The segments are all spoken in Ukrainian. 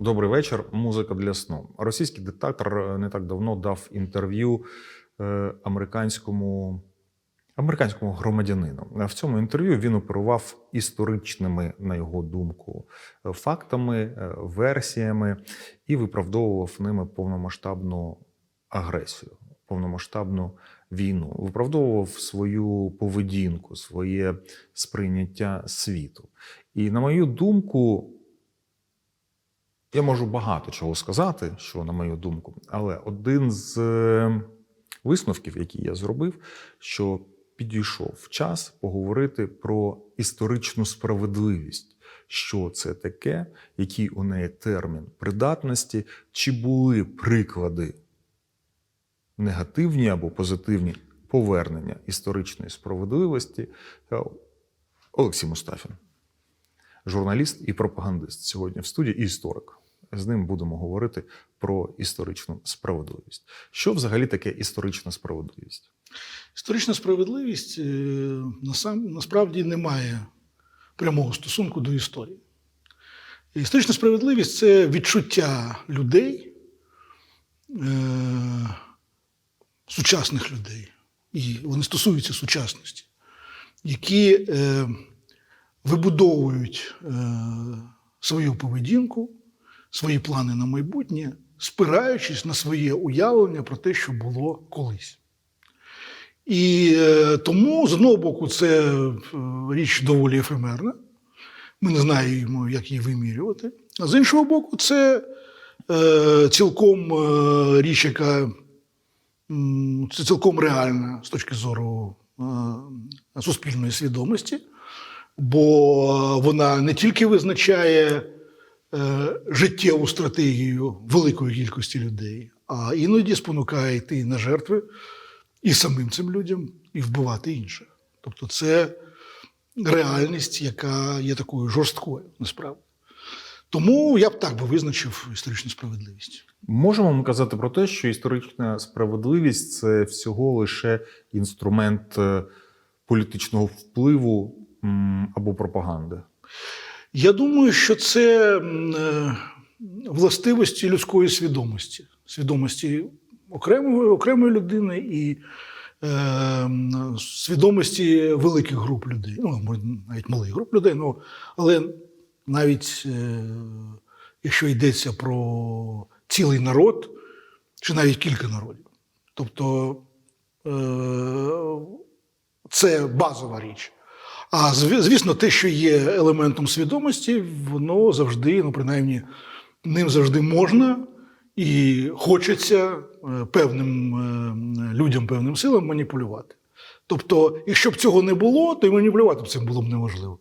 Добрий вечір. Музика для сну. Російський диктатор е, не так давно дав інтерв'ю е, американському, американському громадянину. В цьому інтерв'ю він оперував історичними, на його думку, е, фактами, версіями і виправдовував ними повномасштабну агресію, повномасштабну війну, виправдовував свою поведінку, своє сприйняття світу. І на мою думку, я можу багато чого сказати, що на мою думку, але один з е, висновків, які я зробив, що підійшов час поговорити про історичну справедливість. Що це таке, який у неї термін придатності, чи були приклади негативні або позитивні повернення історичної справедливості? Е, Олексій Мустафін журналіст і пропагандист сьогодні в студії і історик. З ним будемо говорити про історичну справедливість. Що взагалі таке історична справедливість? Історична справедливість е, насправді не має прямого стосунку до історії. Історична справедливість це відчуття людей, е, сучасних людей, і вони стосуються сучасності, які е, вибудовують е, свою поведінку, свої плани на майбутнє, спираючись на своє уявлення про те, що було колись. І е, тому, з одного боку, це е, річ доволі ефемерна. Ми не знаємо, як її вимірювати. А з іншого боку, це е, цілком е, річ, яка це цілком реальна з точки зору е, суспільної свідомості, бо вона не тільки визначає е, життєву стратегію великої кількості людей, а іноді спонукає йти на жертви і самим цим людям, і вбивати інших. Тобто це реальність, яка є такою жорсткою насправді. Тому я б так би визначив історичну справедливість. Можемо ми казати про те, що історична справедливість це всього лише інструмент е, політичного впливу або пропаганди. Я думаю, що це е, властивості людської свідомості, свідомості окремої, окремої людини і е, свідомості великих груп людей. Ну, навіть малих груп людей, ну, але навіть е, якщо йдеться про цілий народ, чи навіть кілька народів. Тобто е, це базова річ. А звісно, те, що є елементом свідомості, воно завжди, ну принаймні, ним завжди можна і хочеться е, певним е, людям, певним силам маніпулювати. Тобто, якщо б цього не було, то і маніпулювати б цим було б неможливо.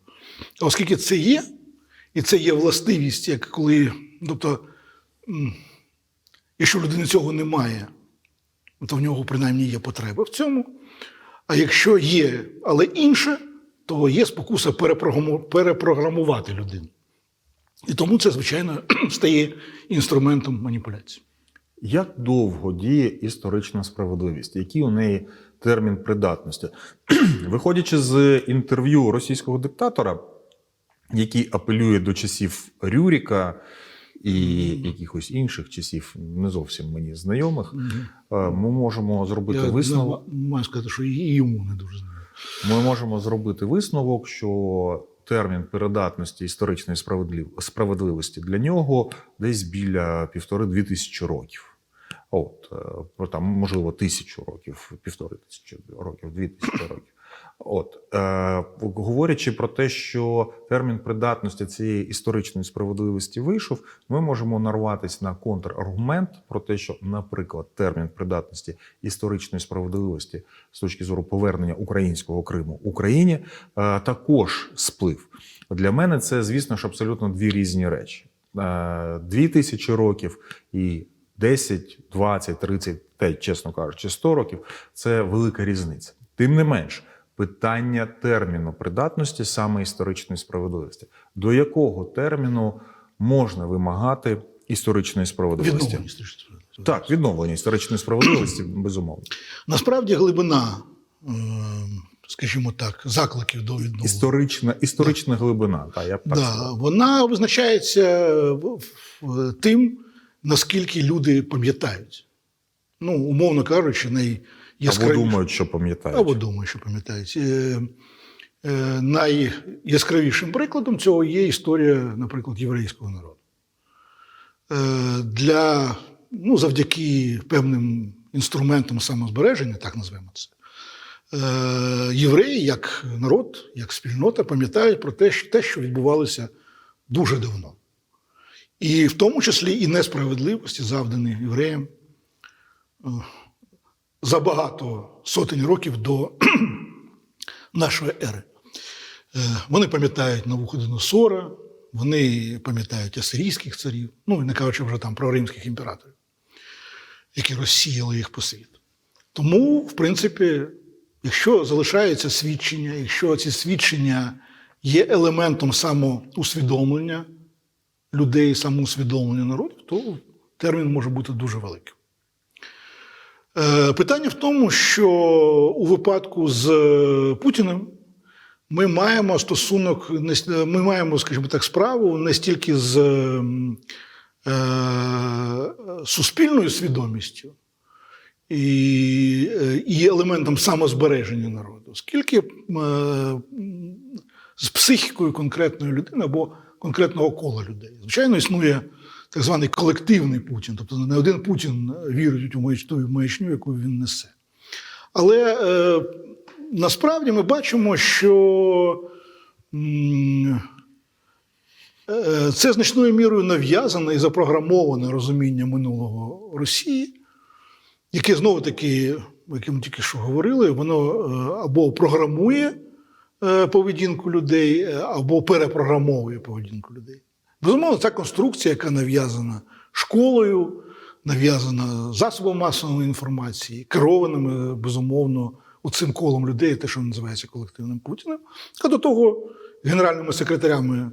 А оскільки це є, і це є властивість, як коли, тобто, якщо в людини цього немає, то в нього принаймні є потреба в цьому. А якщо є, але інше, то є спокуса перепрограму- перепрограмувати людину. І тому це, звичайно, стає інструментом маніпуляції. Як довго діє історична справедливість? Який у неї термін придатності? Виходячи з інтерв'ю російського диктатора, який апелює до часів Рюріка і якихось інших часів, не зовсім мені знайомих, е, ми можемо зробити Я висновок. маю сказати, що і йому не дуже знаю. Ми можемо зробити висновок, що термін передатності історичної справедливості для нього десь біля півтори-дві тисячі років. От, е, там, можливо, тисячу років, півтори тисячі років, дві тисячі років. От, е, говорячи про те, що термін придатності цієї історичної справедливості вийшов, ми можемо нарватися на контраргумент про те, що, наприклад, термін придатності історичної справедливості з точки зору повернення українського Криму Україні е, також сплив. Для мене це, звісно ж, абсолютно дві різні речі: Е, дві тисячі років і 10, 20, 30, та чесно кажучи, 100 років це велика різниця. Тим не менш, питання терміну придатності саме історичної справедливості. До якого терміну можна вимагати історичної справедливості? Відновлення історичної справедливості. Так, відновлення історичної справедливості, безумовно. Насправді глибина е, скажімо так, закликів до відновлення. Історична, історична глибина. Та, я б так Да, сказав. вона визначається тим, наскільки люди пам'ятають. Ну, умовно кажучи, Або думають, що пам'ятають. Або думаю, що пам'ятають. Е, е, найяскравішим прикладом цього є історія, наприклад, єврейського народу. Е, для, ну, завдяки певним інструментам самозбереження, так назвемо це, євреї, як народ, як спільнота, пам'ятають про те, що, те, що відбувалося дуже давно. І в тому числі і несправедливості, завдані євреям за багато сотень років до нашої ери. Е, Вони пам'ятають Навуходоносора, вони пам'ятають асирійських царів, ну і не кажучи вже там про римських імператорів, які розсіяли їх по світу. Тому, в принципі, якщо залишаються свідчення, якщо ці свідчення є елементом самоусвідомлення людей, самоусвідомлення народу, то термін може бути дуже великим. Е, Питання в тому, що у випадку з е, Путіним ми маємо стосунок, ми маємо, скажімо так, справу не стільки з е, суспільною свідомістю і, е, і елементом самозбереження народу, скільки е, з психікою конкретної людини або конкретного кола людей. Звичайно, існує так званий колективний Путін, тобто не один Путін вірить у ту маячню, маячню, яку він несе. Але е, насправді ми бачимо, що е, це значною мірою нав'язане і запрограмоване розуміння минулого Росії, яке знову таки, як ми тільки що говорили, воно е, або програмує е, поведінку людей, е, або перепрограмовує поведінку людей. Безумовно, це конструкція, яка нав'язана школою, нав'язана засобом масової інформації, керованими, безумовно, цим колом людей, те, що називається колективним Путіним, а до того генеральними секретарями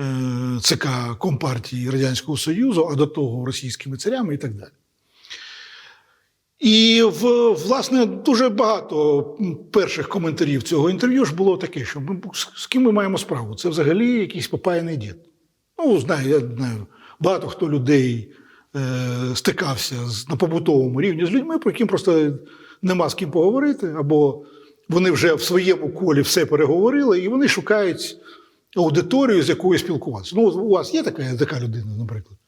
е, ЦК Компартії Радянського Союзу, а до того російськими царями і так далі. І в, власне дуже багато перших коментарів цього інтерв'ю ж було таке, що ми з ким ми маємо справу? Це взагалі якийсь попаяний дід. Ну, знаю, я знаю, багато хто людей е, стикався з, на побутовому рівні з людьми, про яким просто нема з ким поговорити, або вони вже в своєму колі все переговорили, і вони шукають аудиторію, з якою спілкуватися. Ну, у вас є така, така людина, наприклад.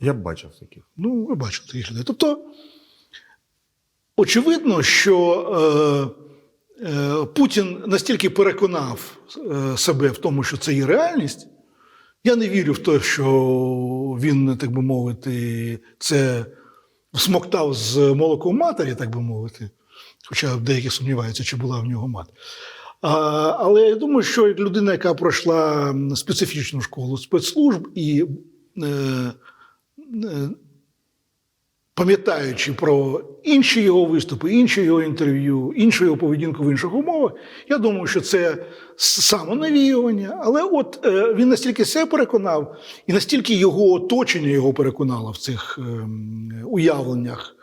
Я б бачив таких. Ну, ви бачите таких людей. Тобто, очевидно, що е, е, Путін настільки переконав е, себе в тому, що це є реальність. Я не вірю в те, що він, так би мовити, це смоктав з молоком матері, так би мовити. Хоча деякі сумніваються, чи була в нього мати. А, але я думаю, що людина, яка пройшла специфічну школу спецслужб і е, е, пам'ятаючи про інші його виступи, інші його інтерв'ю, іншу його поведінку в інших умовах, я думаю, що це самонавіювання. Але от е, він настільки себе переконав, і настільки його оточення його переконало в цих ем, уявленнях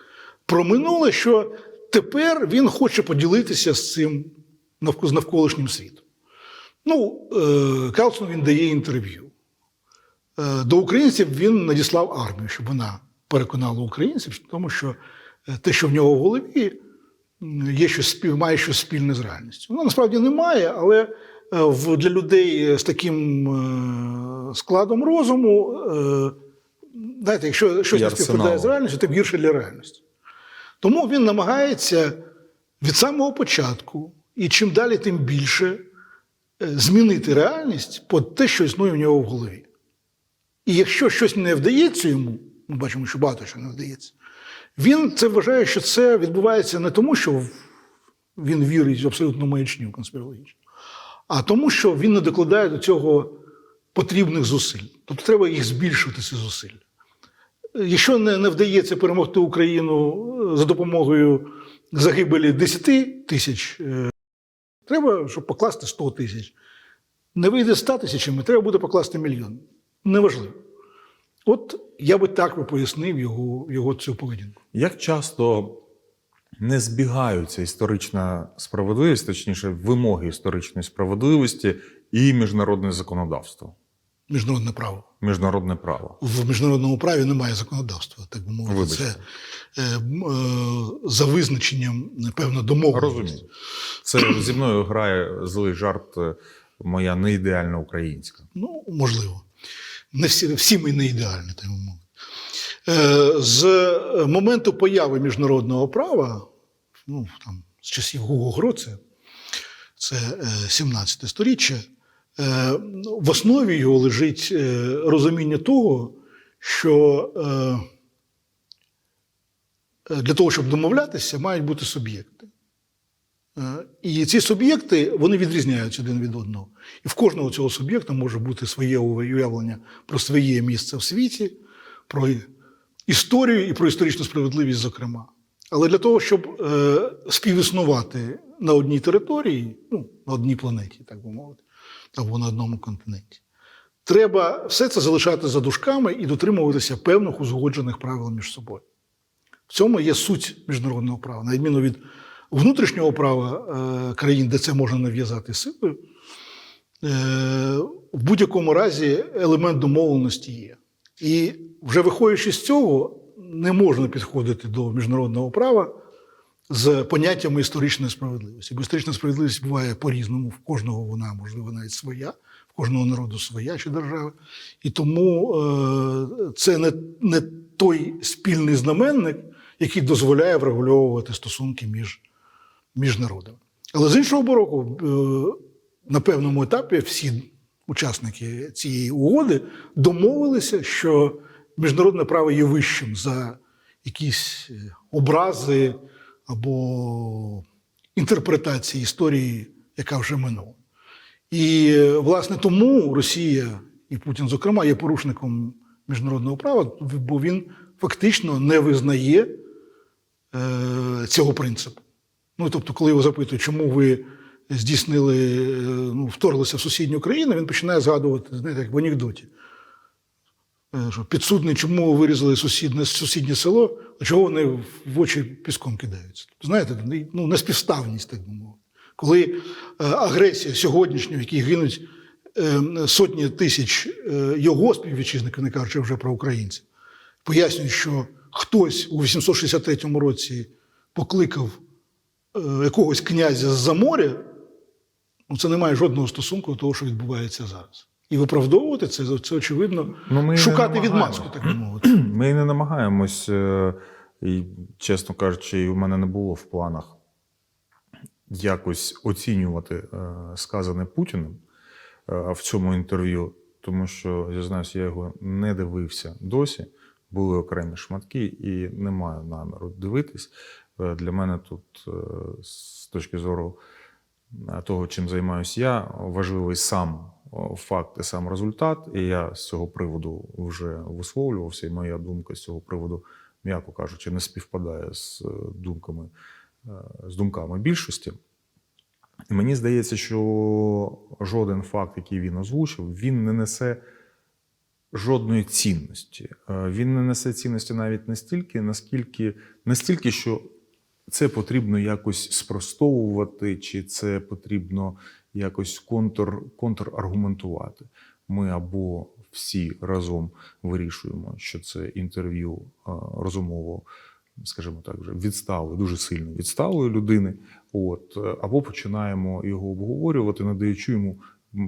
про минуле, що тепер він хоче поділитися з цим з навколишнім світом. Ну, е, Карлсону він дає інтерв'ю. Е, До українців він надіслав армію, щоб вона переконала українців в тому, що е, те, що в нього в голові, є щось спів, має щось спільне з реальністю. Воно насправді немає, але е, для людей з таким е, складом розуму, е, знаєте, якщо щось не співпадає з реальністю, тим гірше для реальності. Тому він намагається від самого початку і чим далі, тим більше е, змінити реальність по те, що існує в нього в голові. І якщо щось не вдається йому, ми бачимо, що багато що не вдається, він це вважає, що це відбувається не тому, що він вірить в абсолютну маячню конспірологічну, а тому, що він не докладає до цього потрібних зусиль. Тобто треба їх збільшувати, ці зусилля. Якщо не, не вдається перемогти Україну е, за допомогою загибелі 10 тисяч, е, треба, щоб покласти 100 тисяч. Не вийде 100 тисячами, треба буде покласти мільйон. Неважливо. От я би так би пояснив його, його цю поведінку. Як часто не збігаються історична справедливість, точніше, вимоги історичної справедливості і міжнародне законодавство, Міжнародне право. міжнародне право. В міжнародному праві немає законодавства, так би мовити. Вибачте. Це е, е, за визначенням, напевно, домовленості. Розумію. Це зі мною грає злий жарт, е, моя неідеальна українська. Ну, можливо. Не всі, всі ми не ідеальні, так мовити. Е, З моменту появи міжнародного права, ну, там, з часів Гуго Гроце, це е, 17 сторіччя, е, в основі його лежить е, розуміння того, що е, е, для того, щоб домовлятися, мають бути суб'єкти. Е, І ці суб'єкти вони відрізняються один від одного. І в кожного цього суб'єкта може бути своє уявлення про своє місце в світі, про історію і про історичну справедливість, зокрема. Але для того, щоб е, співіснувати на одній території, ну, на одній планеті, так би мовити, або на одному континенті, треба все це залишати за дужками і дотримуватися певних узгоджених правил між собою. В цьому є суть міжнародного права, на відміну від внутрішнього права е, країн, де це можна нав'язати силою. Е, в будь-якому разі елемент домовленості є. І вже виходячи з цього, не можна підходити до міжнародного права з поняттями історичної справедливості. Бо історична справедливість буває по-різному, в кожного вона, можливо, навіть своя, в кожного народу своя чи держави. І тому е, це не, не той спільний знаменник, який дозволяє врегульовувати стосунки між, між народами. Але з іншого боку, е, на певному етапі всі учасники цієї угоди домовилися, що міжнародне право є вищим за якісь е, образи або інтерпретації історії, яка вже минула. І, е, власне, тому Росія і Путін, зокрема, є порушником міжнародного права, бо він фактично не визнає цього принципу. Ну, тобто, коли його запитують, чому ви здійснили, е, ну, вторглися в сусідню країну, він починає згадувати, знаєте, як в анекдоті. Що підсудний, чому вирізали сусідне, сусіднє село, а чого вони в очі піском кидаються? Тобто, знаєте, ну, неспівставність, так би мовити. Коли е, агресія сьогоднішня, в якій гинуть е, сотні тисяч його співвітчизників, не кажучи вже про українців, пояснюють, що хтось у 863 році покликав якогось князя з-за моря, ну, це не має жодного стосунку до того, що відбувається зараз. І виправдовувати це, це очевидно, Ну, ми шукати відмазку, так би мовити. Ми не намагаємось, е, і, чесно кажучи, і у мене не було в планах якось оцінювати е, сказане Путіним е, в цьому інтерв'ю, тому що, зізнаюся, я його не дивився досі. Були окремі шматки, і не маю наміру дивитись. Е, Для мене тут, е, з точки зору е, того, чим займаюся я, важливий сам факт і сам результат. І я з цього приводу вже висловлювався, і моя думка з цього приводу, м'яко кажучи, не співпадає з думками, з думками більшості. Мені здається, що жоден факт, який він озвучив, він не несе жодної цінності. Він не несе цінності навіть настільки, наскільки настільки, що це потрібно якось спростовувати, чи це потрібно якось контр, контраргументувати. Ми або всі разом вирішуємо, що це інтерв'ю е, розумово, скажімо так, вже відсталої, дуже сильно відсталої людини. От, е, або починаємо його обговорювати, надаючи йому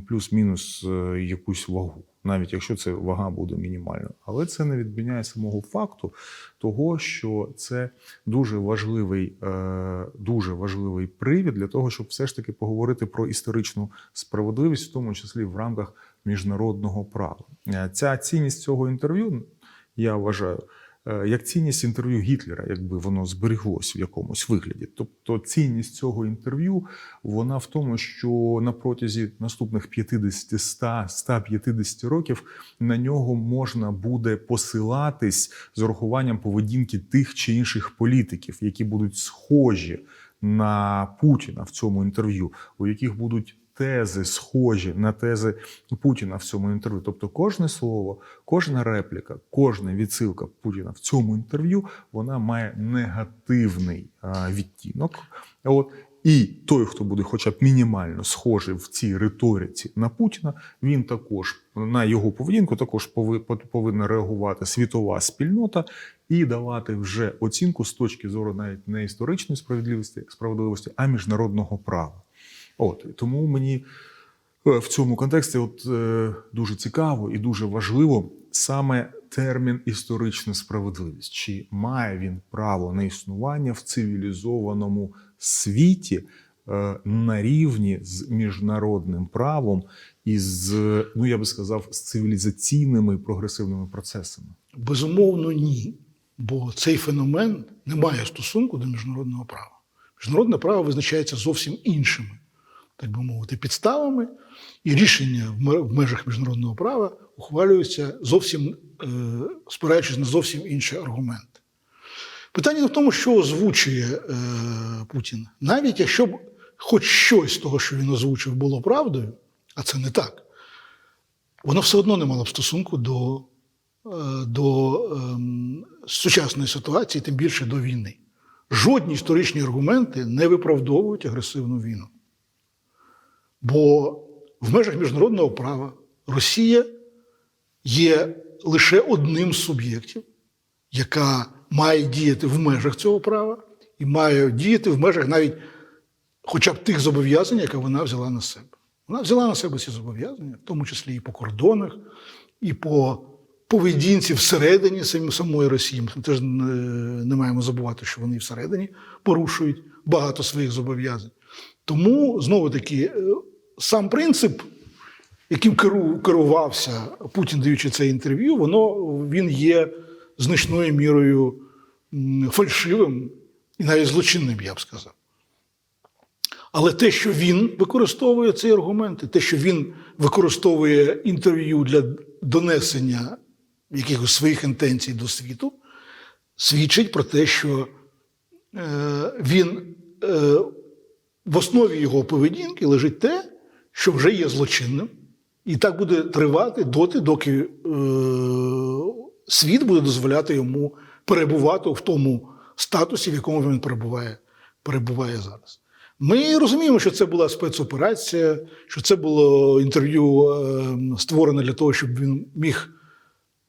плюс-мінус е, якусь вагу, навіть якщо це вага буде мінімальна. Але це не відміняє самого факту того, що це дуже важливий, е, дуже важливий привід для того, щоб все ж таки поговорити про історичну справедливість, в тому числі в рамках міжнародного права. Е, Ця цінність цього інтерв'ю, я вважаю, як цінність інтерв'ю Гітлера, якби воно зберіглось в якомусь вигляді. Тобто цінність цього інтерв'ю вона в тому, що на протязі наступних 50, 100, 150 років на нього можна буде посилатись з урахуванням поведінки тих чи інших політиків, які будуть схожі на Путіна в цьому інтерв'ю, у яких будуть тези схожі на тези Путіна в цьому інтерв'ю. Тобто, кожне слово, кожна репліка, кожна відсилка Путіна в цьому інтерв'ю вона має негативний відтінок. От. І той, хто буде хоча б мінімально схожий в цій риториці на Путіна, він також на його поведінку також пови- повинна реагувати світова спільнота і давати вже оцінку з точки зору навіть не історичної справедливості, справедливості, а міжнародного права. От тому мені е, в цьому контексті от, е, дуже цікаво і дуже важливо саме термін історична справедливість. Чи має він право на існування в цивілізованому світі е, на рівні з міжнародним правом і з, ну я би сказав, з цивілізаційними прогресивними процесами? Безумовно, ні. Бо цей феномен не має стосунку до міжнародного права. Міжнародне право визначається зовсім іншими, так би мовити, підставами, і рішення в межах міжнародного права ухвалюються зовсім е, спираючись на зовсім інші аргументи. Питання не в тому, що озвучує е, Путін. Навіть якщо б хоч щось з того, що він озвучив, було правдою, а це не так, воно все одно не мало б стосунку до е, до ем, сучасної ситуації, тим більше до війни. Жодні історичні аргументи не виправдовують агресивну війну. Бо в межах міжнародного права Росія є лише одним з суб'єктів, яка має діяти в межах цього права і має діяти в межах навіть хоча б тих зобов'язань, які вона взяла на себе. Вона взяла на себе ці зобов'язання, в тому числі і по кордонах, і по поведінці всередині самої Росії. Ми теж не, не маємо забувати, що вони всередині порушують багато своїх зобов'язань. Тому знову таки е, сам принцип, яким керувався Путін, даючи це інтерв'ю, воно він є значною мірою фальшивим і навіть злочинним, я б сказав. Але те, що він використовує ці аргументи, те, що він використовує інтерв'ю для донесення якихось своїх інтенцій до світу, свідчить про те, що е, він е, в основі його поведінки лежить те, що вже є злочинним, і так буде тривати доти, доки е, світ буде дозволяти йому перебувати в тому статусі, в якому він перебуває, перебуває зараз. Ми розуміємо, що це була спецоперація, що це було інтерв'ю е, створене для того, щоб він міг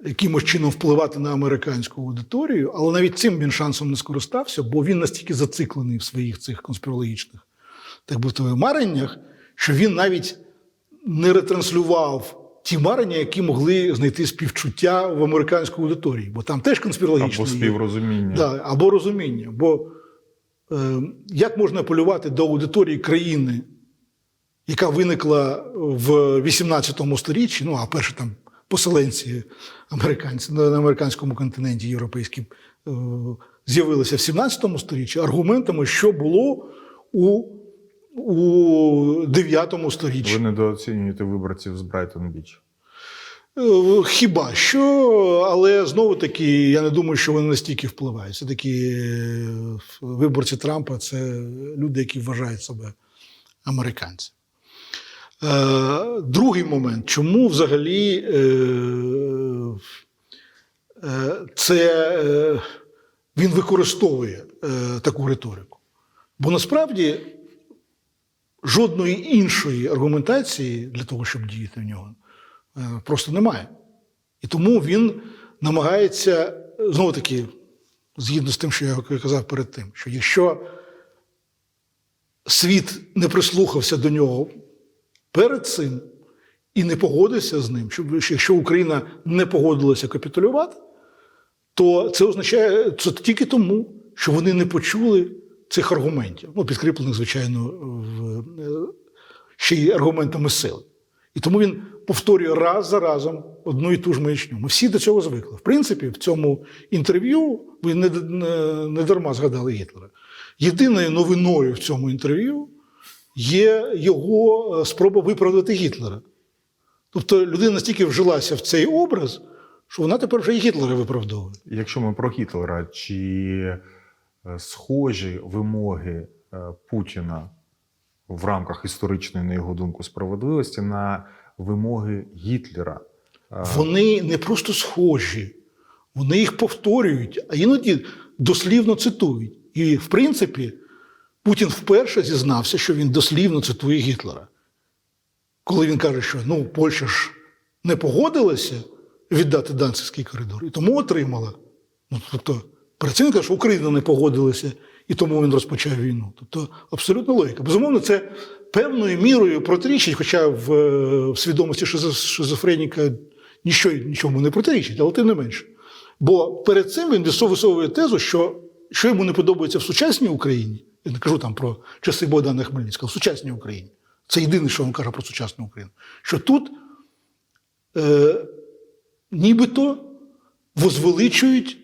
якимось чином впливати на американську аудиторію, але навіть цим він шансом не скористався, бо він настільки зациклений в своїх цих конспірологічних так би мареннях, що він навіть не ретранслював ті марення, які могли знайти співчуття в американській аудиторії, бо там теж конспірологічно Або співрозуміння. Да, або розуміння. Бо е, як можна апелювати до аудиторії країни, яка виникла в 18 сторіччі, ну а перші там поселенці американці на американському континенті європейські е, з'явилися в 17 сторіччі аргументами, що було у, у 9 сторіччі. Ви недооцінюєте виборців з Брайтон Біч. Е, Хіба що, але знову таки, я не думаю, що вони настільки впливають. Це такі е, виборці Трампа це люди, які вважають себе американцями. Е, Другий момент, чому взагалі це він використовує таку риторику? Бо насправді жодної іншої аргументації для того, щоб діяти в нього, е, просто немає. І тому він намагається, знову таки, згідно з тим, що я казав перед тим, що якщо світ не прислухався до нього перед цим і не погодився з ним, щоб якщо Україна не погодилася капітулювати, то це означає це тільки тому, що вони не почули цих аргументів, ну, підкріплених, звичайно, в, е, ще й аргументами сили. І тому він повторює раз за разом одну і ту ж маячню. Ми всі до цього звикли. В принципі, в цьому інтерв'ю ви не, не, не дарма згадали Гітлера. Єдиною новиною в цьому інтерв'ю є його е, спроба виправдати Гітлера. Тобто людина настільки вжилася в цей образ, що вона тепер вже і Гітлера виправдовує. Якщо ми про Гітлера, чи схожі вимоги е, Путіна в рамках історичної, на його думку, справедливості на вимоги Гітлера. Е, Вони не просто схожі, вони їх повторюють, а іноді дослівно цитують. І, в принципі, Путін вперше зізнався, що він дослівно цитує Гітлера. Коли він каже, що ну, Польща ж не погодилася віддати Данцівський коридор, і тому отримала. Ну, тобто, каже, що Україна не погодилася, і тому він розпочав війну. Тобто, абсолютно логіка. Безумовно, це певною мірою протирічить, хоча в, е, в свідомості шизо- шизофреніка нічого, нічому не протирічить, але тим не менше. Бо перед цим він висовує тезу, що, що йому не подобається в сучасній Україні. Я не кажу там про часи Богдана Хмельницького, в сучасній Україні. Це єдине, що він каже про сучасну Україну. Що тут е, нібито возвеличують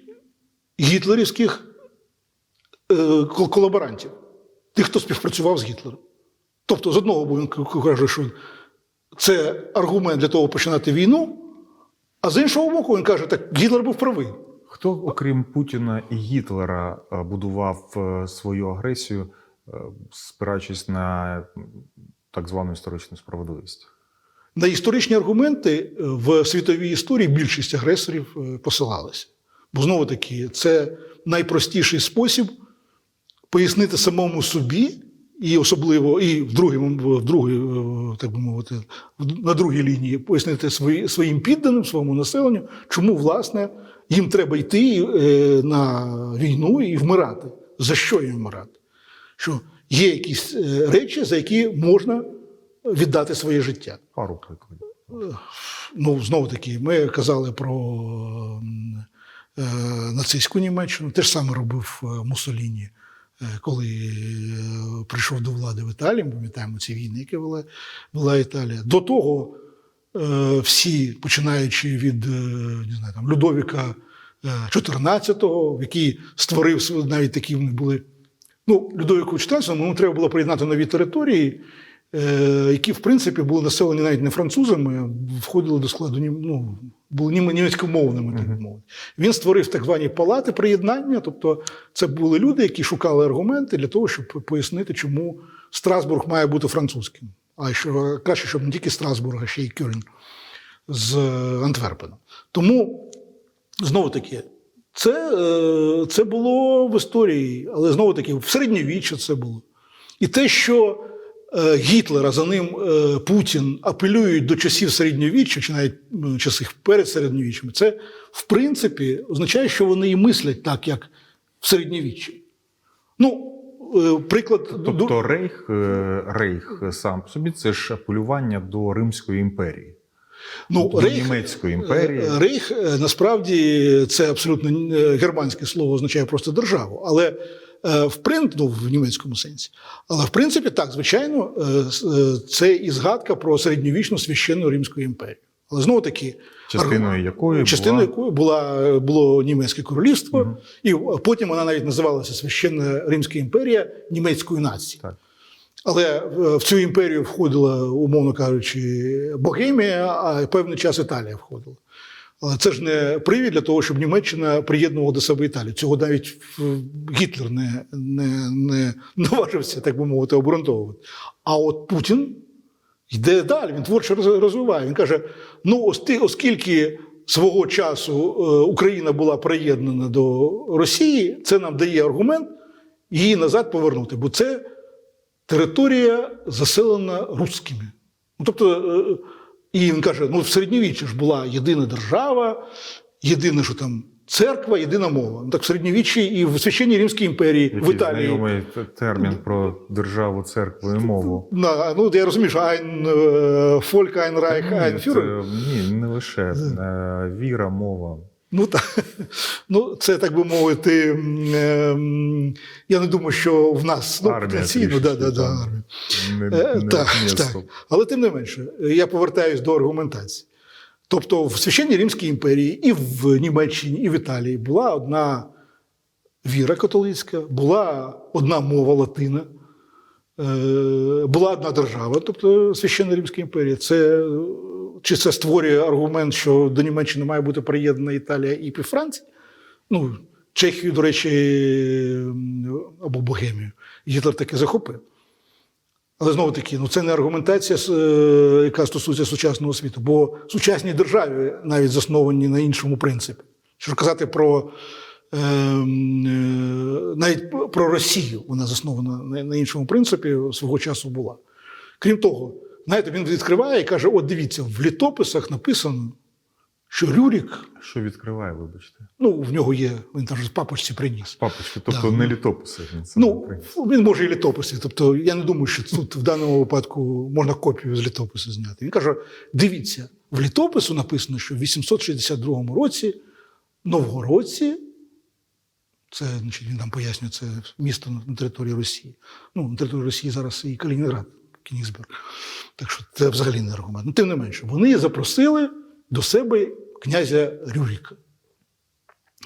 гітлерівських е, колаборантів, тих, хто співпрацював з Гітлером. Тобто, з одного боку, він каже, що це аргумент для того починати війну, а з іншого боку, він каже, так Гітлер був правий. Хто, окрім Путіна і Гітлера, е, будував е, свою агресію, спираючись на так звану історичну справедливість? На історичні аргументи в світовій історії більшість агресорів посилалися. Бо знову таки, це найпростіший спосіб пояснити самому собі, і особливо і в другому, в другій, е, так би мовити, на другій лінії пояснити свої, своїм підданим, своєму населенню, чому власне їм треба йти е, на війну і вмирати. За що їм вмирати? Що є якісь е, речі, за які можна віддати своє життя. Пару прикладів. Ну, знову таки, ми казали про нацистську Німеччину. Те ж саме робив е, Муссоліні, е, коли е, прийшов до влади в Італії. Ми пам'ятаємо ці війни, які вела, вела Італія. До того е, всі, починаючи від е, не знаю, там, Людовіка е, XIV, який створив навіть такі в них були. Ну, Людовіку XIV йому треба було приєднати нові території, е, які, в принципі, були населені навіть не французами, а входили до складу ну, були німецькомовними, так би мовити. Він створив так звані палати приєднання, тобто це були люди, які шукали аргументи для того, щоб пояснити, чому Страсбург має бути французьким. А що краще, щоб не тільки Страсбург, а ще й Кюрн з е, Антверпена. Тому знову таки, це, е, це було в історії, але знову таки, в середньовіччя це було. І те, що е, Гітлера за ним е, Путін апелюють до часів середньовіччя, чи навіть часи перед середньовіччям, це в принципі означає, що вони і мислять так, як в середньовіччі. Ну, е, приклад Тобто Рейх, е, Рейх сам по собі це ж апелювання до Римської імперії. Ну, до Німецької імперії. е, Рейх е, насправді це абсолютно е, германське слово означає просто державу. Але е, в прин... ну, в німецькому сенсі. Але в принципі, так, звичайно, е, е, це і згадка про середньовічну священну Римську імперію. Але знову таки, Частиною якої частиною була- якої була, було німецьке королівство, і потім вона навіть називалася Священна Римська імперія німецької нації. Так. Але е, в цю імперію входила, умовно кажучи, Богемія, а певний час Італія входила. Але це ж не привід для того, щоб Німеччина приєднувала до себе Італію. Цього навіть е, Гітлер не, не, не наважився, так би мовити, обґрунтовувати. А от Путін йде далі, він творчо розвиває. Він каже: ну, оскільки свого часу е, Україна була приєднана до Росії, це нам дає аргумент її назад повернути. Бо це територія заселена русскими. Ну, тобто, е, і він каже: ну, в середньовіччі ж була єдина держава, єдине, що там церква, єдина мова. Ну, так в середньовіччі і в священній Римській імперії, в Італії. знайомий термін про державу, церкву і мову. На, ну, я розумію, що Айн е, Фольк, Айн Райх, Айн Фюрер. ні, не лише е, віра, мова. Ну, так. ну, це так би мовити. е, Я не думаю, що в нас ну, потенційно, да, да, да, армія. Не, Е, не так, так. Але тим не менше, я повертаюсь до аргументації. Тобто, в Священній Римській імперії, і в Німеччині, і в Італії була одна віра католицька, була одна мова латина, е, була одна держава, тобто Священна Римська імперія. Це, чи це створює аргумент, що до Німеччини має бути приєднана Італія і півфранція? Ну, Чехію, до речі, або Богемію. Гітлер таки захопив. Але знову таки, ну це не аргументація, е, яка стосується сучасного світу, бо сучасні державі навіть засновані на іншому принципі. Що казати про е, е, навіть про Росію, вона заснована на, на іншому принципі свого часу була. Крім того, знаєте, він відкриває і каже: от дивіться, в літописах написано, що Рюрік, Що відкриває, вибачте? ну, в нього є, він там з папочці приніс. Папочки, тобто Да. не літописи. Він це Ну, приніс. він може і літописи. Тобто, я не думаю, що тут в даному випадку можна копію з літопису зняти. Він каже: дивіться, в літопису написано, що в 862 році новгородці, це значить, він там пояснює, це місто на- на території Росії. Ну, на території Росії зараз і Калінінград, Кінігсберг. Так що це взагалі не аргумент. Ну, тим не менше, вони запросили до себе князя Рюріка.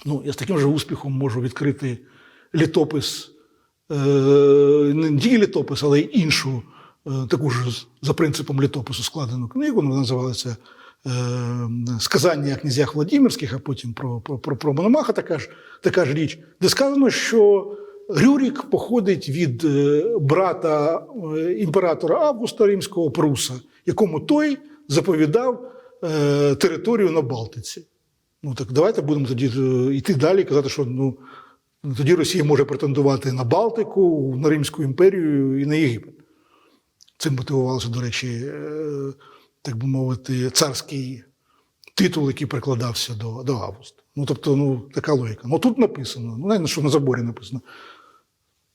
Ну, я з таким же успіхом можу відкрити літопис, е, не тільки літопис, але й іншу, е, таку ж за принципом літопису складену книгу. Вона називалася е, Сказання о князях Владимирських, а потім про, про, про, про Мономаха така ж, така ж річ, де сказано, що Рюрік походить від е, брата е, імператора Августа Римського Пруса, якому той заповідав е, територію на Балтиці. Ну так давайте будемо тоді йти далі і казати, що ну, тоді Росія може претендувати на Балтику, на Римську імперію і на Єгипет. Цим мотивувався, до речі, так би мовити, царський титул, який прикладався до, до Августа. Ну, тобто, ну, така логіка. Ну тут написано, ну, навіть що на заборі написано.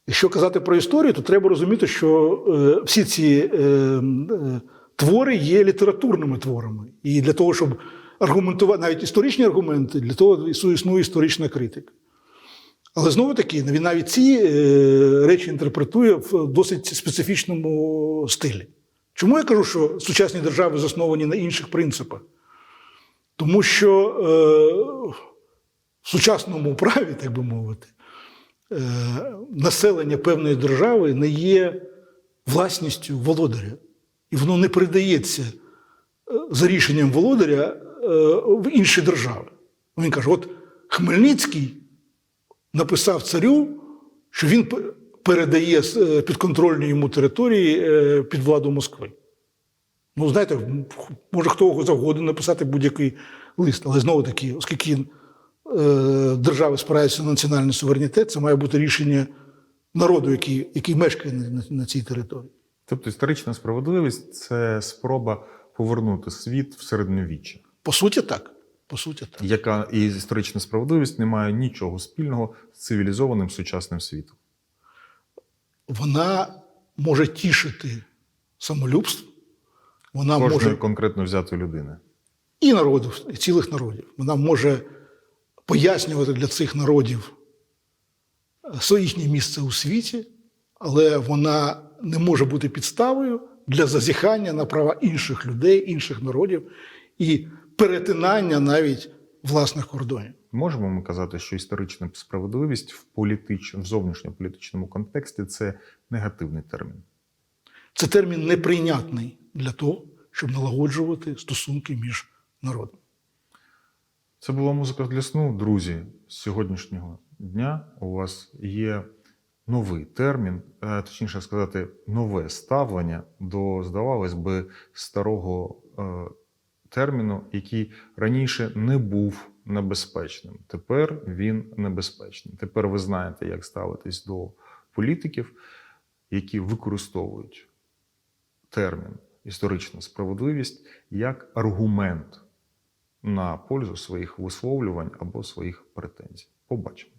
Якщо казати про історію, то треба розуміти, що е, всі ці е, е, твори є літературними творами. І для того, щоб аргументувати навіть історичні аргументи, для того існує історична критика. Але знову таки, він навіть ці речі інтерпретує в досить специфічному стилі. Чому я кажу, що сучасні держави засновані на інших принципах? Тому що е, в сучасному праві, так би мовити, населення певної держави не є власністю володаря. І воно не передається е, за рішенням володаря е, в інші держави. Він каже: от Хмельницький написав царю, що він передає е, підконтрольні йому території е, під владу Москви. Ну, знаєте, може хто завгодно написати будь-який лист, але знову таки, оскільки е, держави спираються на національний суверенітет, це має бути рішення народу, який, який мешкає на, на, на цій території. Тобто історична справедливість це спроба повернути світ в середньовіччя, По суті, так. По суті, так. яка і історична справедливість не має нічого спільного з цивілізованим сучасним світом. Вона може тішити самолюбство, вона Кожної може конкретно взятої людини. і народів, і цілих народів. Вона може пояснювати для цих народів е, їхнє місце у світі, але вона не може бути підставою для зазіхання на права інших людей, інших народів і перетинання навіть власних кордонів. Можемо ми казати, що історична справедливість в політич... в зовнішньополітичному контексті це негативний термін. Це термін неприйнятний для того, щоб налагоджувати стосунки між народами. Це була музика для сну. Друзі, з сьогоднішнього дня у вас є новий термін, е, точніше сказати, нове ставлення до, здавалось би, старого е, терміну, який раніше не був небезпечним. Тепер він небезпечний. Тепер ви знаєте, як ставитись до політиків, які використовують термін історична справедливість як аргумент на пользу своїх висловлювань або своїх претензій. Побачимось.